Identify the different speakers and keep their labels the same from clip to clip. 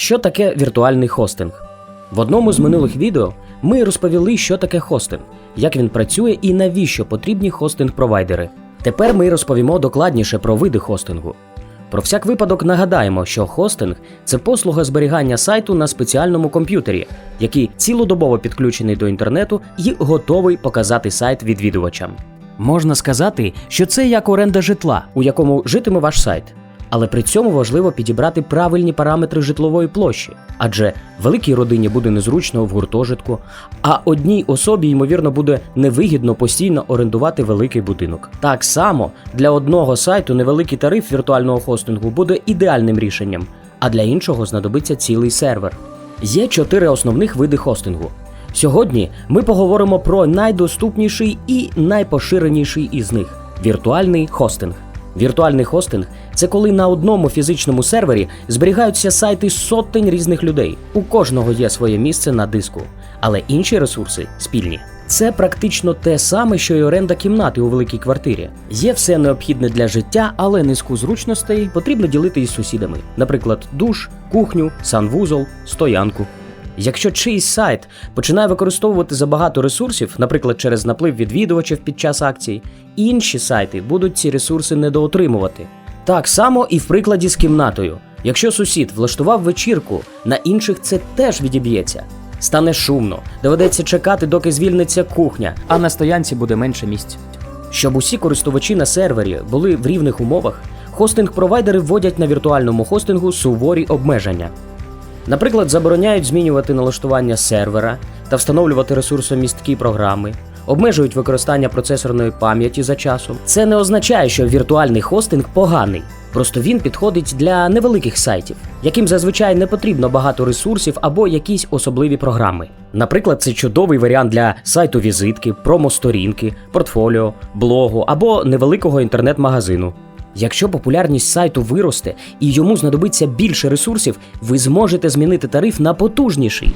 Speaker 1: Що таке віртуальний хостинг? В одному з минулих відео ми розповіли, що таке хостинг, як він працює і навіщо потрібні хостинг-провайдери. Тепер ми розповімо докладніше про види хостингу. Про всяк випадок нагадаємо, що хостинг це послуга зберігання сайту на спеціальному комп'ютері, який цілодобово підключений до інтернету і готовий показати сайт відвідувачам. Можна сказати, що це як оренда житла, у якому житиме ваш сайт. Але при цьому важливо підібрати правильні параметри житлової площі, адже великій родині буде незручно в гуртожитку, а одній особі, ймовірно, буде невигідно постійно орендувати великий будинок. Так само для одного сайту невеликий тариф віртуального хостингу буде ідеальним рішенням, а для іншого знадобиться цілий сервер. Є чотири основних види хостингу. Сьогодні ми поговоримо про найдоступніший і найпоширеніший із них віртуальний хостинг. Віртуальний хостинг це коли на одному фізичному сервері зберігаються сайти сотень різних людей. У кожного є своє місце на диску, але інші ресурси спільні. Це практично те саме, що й оренда кімнати у великій квартирі. Є все необхідне для життя, але низку зручностей потрібно ділити із сусідами, наприклад, душ, кухню, санвузол, стоянку. Якщо чийсь сайт починає використовувати забагато ресурсів, наприклад, через наплив відвідувачів під час акцій, інші сайти будуть ці ресурси недоотримувати. Так само і в прикладі з кімнатою. Якщо сусід влаштував вечірку, на інших це теж відіб'ється. Стане шумно, доведеться чекати, доки звільниться кухня,
Speaker 2: а на стоянці буде менше місць.
Speaker 1: щоб усі користувачі на сервері були в рівних умовах, хостинг-провайдери вводять на віртуальному хостингу суворі обмеження. Наприклад, забороняють змінювати налаштування сервера та встановлювати ресурсомісткі програми, обмежують використання процесорної пам'яті за часом. Це не означає, що віртуальний хостинг поганий. Просто він підходить для невеликих сайтів, яким зазвичай не потрібно багато ресурсів або якісь особливі програми. Наприклад, це чудовий варіант для сайту візитки, промо-сторінки, портфоліо, блогу або невеликого інтернет-магазину. Якщо популярність сайту виросте і йому знадобиться більше ресурсів, ви зможете змінити тариф на потужніший.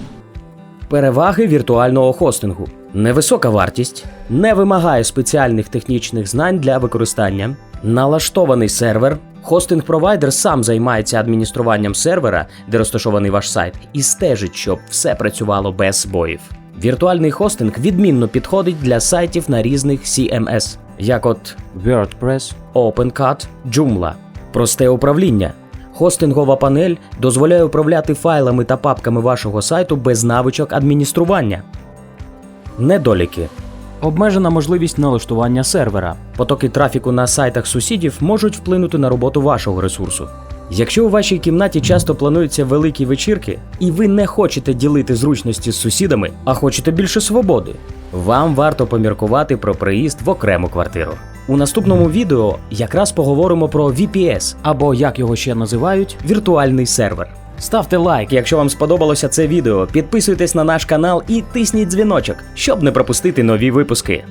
Speaker 1: Переваги віртуального хостингу: невисока вартість, не вимагає спеціальних технічних знань для використання, налаштований сервер. Хостинг-провайдер сам займається адмініструванням сервера, де розташований ваш сайт, і стежить, щоб все працювало без збоїв. Віртуальний хостинг відмінно підходить для сайтів на різних CMS, як от
Speaker 2: WordPress,
Speaker 1: OpenCut, Joomla. Просте управління. Хостингова панель дозволяє управляти файлами та папками вашого сайту без навичок адміністрування. Недоліки.
Speaker 2: обмежена можливість налаштування сервера,
Speaker 1: Потоки трафіку на сайтах сусідів можуть вплинути на роботу вашого ресурсу. Якщо у вашій кімнаті часто плануються великі вечірки, і ви не хочете ділити зручності з сусідами, а хочете більше свободи, вам варто поміркувати про приїзд в окрему квартиру. У наступному відео якраз поговоримо про VPS
Speaker 2: або як його ще називають,
Speaker 1: віртуальний сервер. Ставте лайк, якщо вам сподобалося це відео, підписуйтесь на наш канал і тисніть дзвіночок, щоб не пропустити нові випуски.